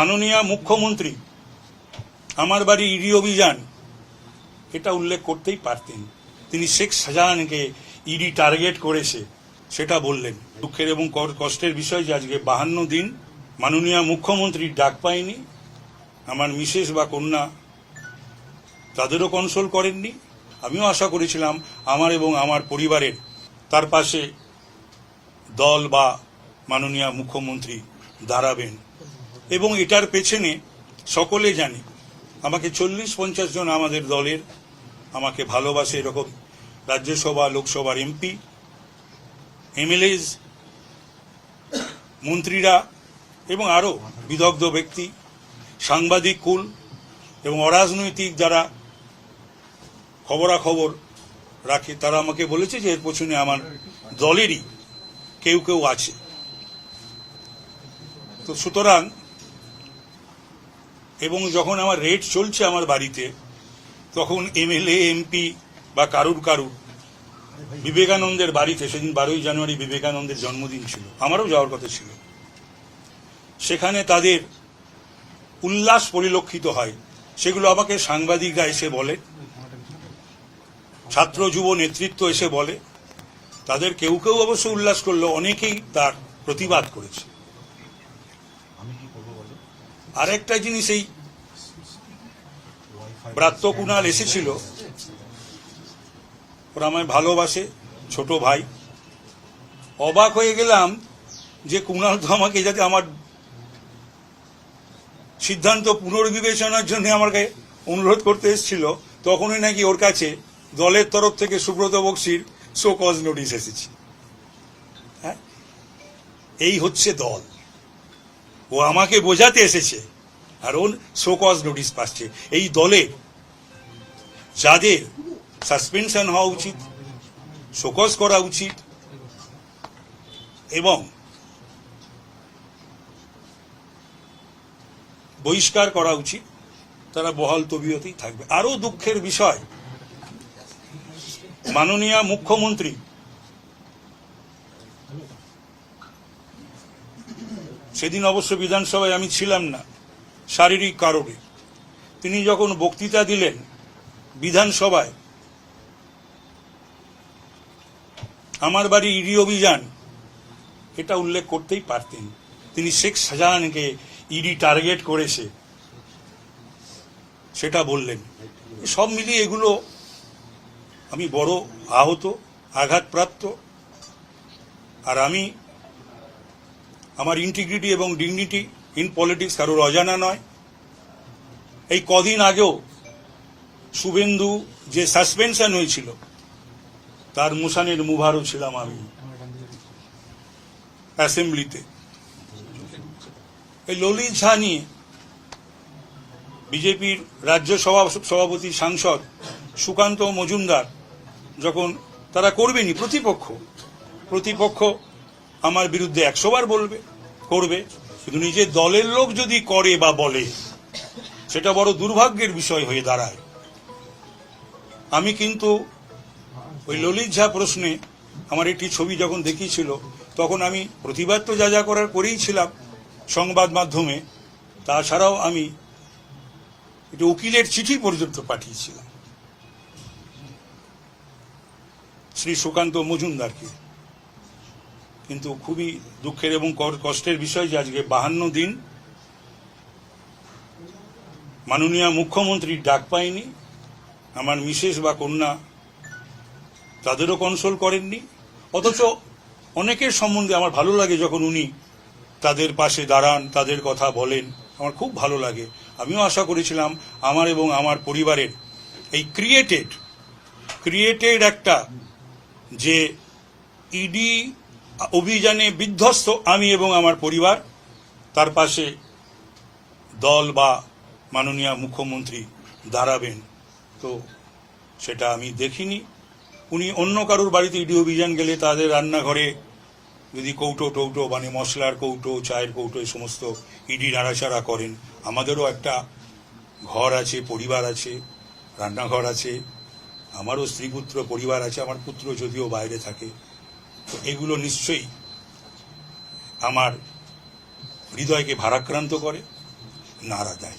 মাননীয় মুখ্যমন্ত্রী, আমার বাড়ি ইডি অভিযান, এটা উল্লেখ করতেই পারতেন। তিনি শেখ শাহজাহানকে ইডি টার্গেট করেছে, সেটা বললেন। দুঃখের এবং কষ্টের বিষয় যে আজকে বাহান্ন দিন মাননীয় মুখ্যমন্ত্রীর ডাক পায়নি, আমার মিসেস বা কন্যা তাদেরও কনসোল করেননি। আমিও আশা করেছিলাম আমার এবং আমার পরিবারের তার পাশে দল বা মাননীয় মুখ্যমন্ত্রী দাঁড়াবেন। এবং এটার পেছনে সকলে জানে, আমাকে চল্লিশ পঞ্চাশ জন আমাদের দলের আমাকে ভালোবাসে এরকম রাজ্যসভা, লোকসভার এমপি এমএলএজ মন্ত্রীরা এবং আরও বিদগ্ধ ব্যক্তি, সাংবাদিক কুল এবং অরাজনৈতিক যারা খবরাখবর রাখে, তারা আমাকে বলেছে যে এর পেছনে আমার দলেরই কেউ কেউ আছে। তো সুতরাং এবং যখন আমার রেড চলছে আমার বাড়িতে, তখন এমএলএ এমপি বা কারুর কারুর, বিবেকানন্দের বাড়িতে, সেদিন বারোই জানুয়ারি বিবেকানন্দের জন্মদিন ছিল, আমারও যাওয়ার কথা ছিল। সেখানে তাদের উল্লাস পরিলক্ষিত হয়। সেগুলো আমাকে সাংবাদিকরা এসে বলে, ছাত্র যুব নেতৃত্ব এসে বলে, তাদের কেউ কেউ অবশ্য উল্লাস করল, অনেকেই তার প্রতিবাদ করেছে। আরেকটা জিনিস এই ব্রাত্য কুণাল এসেছিল। ওরা আমায় ভালোবাসে, ছোট ভাই। অবাক হয়ে গেলাম যে কুণাল তো আমাকে যাতে আমার সিদ্ধান্ত পুনর্বিবেচনার জন্য আমাকে অনুরোধ করতে এসেছিল। তখনই নাকি ওর কাছে দলের তরফ থেকে সুব্রত বক্সির শো কজ নোটিশ এসেছে। হ্যাঁ? এই হচ্ছে দল। ও আমাকে বোঝাতে এসেছে। আর ওর শোকজ নোটিশ পাচ্ছে। এই দলে যাদের সাসপেনশন হওয়া উচিত, শোকজ করা উচিত, এবং বহিষ্কার করা উচিত, তারা বহাল তবিয়তেই থাকবে। আরও দুঃখের বিষয়, মাননীয় মুখ্যমন্ত্রী সেদিন অবশ্য বিধানসভায় আমি ছিলাম না, শারীরিক কারণে। তিনি যখন বক্তৃতা দিলেন বিধানসভায়, আমার বাড়ি ইডি অভিযান, এটা উল্লেখ করতেই পারতেন। তিনি শেখ শাহজাহানকে ইডি টার্গেট করেছে, সেটা বললেন। সব মিলিয়ে এগুলো আমি বড় আহত, আঘাতপ্রাপ্ত। আর আমি আমার ইন্টিগ্রিটি এবং ডিগনিটি ইন পলিটিক্স কারোর অজানা নয়। এই কদিন আগেও শুভেন্দু যে সাসপেনশন হয়েছিল, তার মুসানের মুভারও ছিলাম আমি অ্যাসেম্বলিতে এই ললিত ঝা নিয়ে বিজেপির রাজ্য সভা, সভাপতি, সাংসদ সুকান্ত মজুমদার যখন তারা করবেনি প্রতিপক্ষ প্রতিপক্ষ আমার বিরুদ্ধে একশোবার বলবে, করবে। কিন্তু নিজের দলের লোক যদি করে বা বলে, সেটা বড় দুর্ভাগ্যের বিষয় হয়ে দাঁড়ায়। আমি কিন্তু ওই ললিত ঝা প্রশ্নে আমার একটি ছবি যখন দেখিয়েছিল, তখন আমি প্রতিবাদ তো যা যা করার করেই ছিলাম সংবাদ মাধ্যমে তাছাড়াও আমি একটি উকিলের চিঠি পর্যন্ত পাঠিয়েছিলাম। শ্রী সুকান্ত মজুমদারকে। কিন্তু খুবই দুঃখের এবং কষ্টের বিষয় যে আজকে বাহান্ন দিন মাননীয় মুখ্যমন্ত্রীর ডাক পায়নি, আমার মিসেস বা কন্যা তাদেরও কনসোল করেননি, অথচ অনেকের সম্বন্ধে আমার ভালো লাগে যখন উনি তাদের পাশে দাঁড়ান, তাদের কথা বলেন, আমার খুব ভালো লাগে। আমিও আশা করেছিলাম আমার এবং আমার পরিবারের এই ক্রিয়েটেড ক্রিয়েটেড একটা যে ইডি অভিযানে বিধ্বস্ত আমি এবং আমার পরিবার, তার পাশে দল বা মাননীয় মুখ্যমন্ত্রী দাঁড়াবেন। তো সেটা আমি দেখিনি। উনি অন্য কারোর বাড়িতে ইডি অভিযান গেলে তাদের রান্নাঘরে যদি কৌটো টৌটো মানে মশলার কৌটো, চায়ের কৌটো, এই সমস্ত ইডি নাড়াচাড়া করেন, আমাদেরও একটা ঘর আছে, পরিবার আছে, রান্নাঘর আছে, আমারও স্ত্রী পুত্র, পরিবার আছে, আমার পুত্র যদিও বাইরে থাকে তো এগুলো নিশ্চয়ই আমার হৃদয়কে ভারাক্রান্ত করে নাড়া দেয়।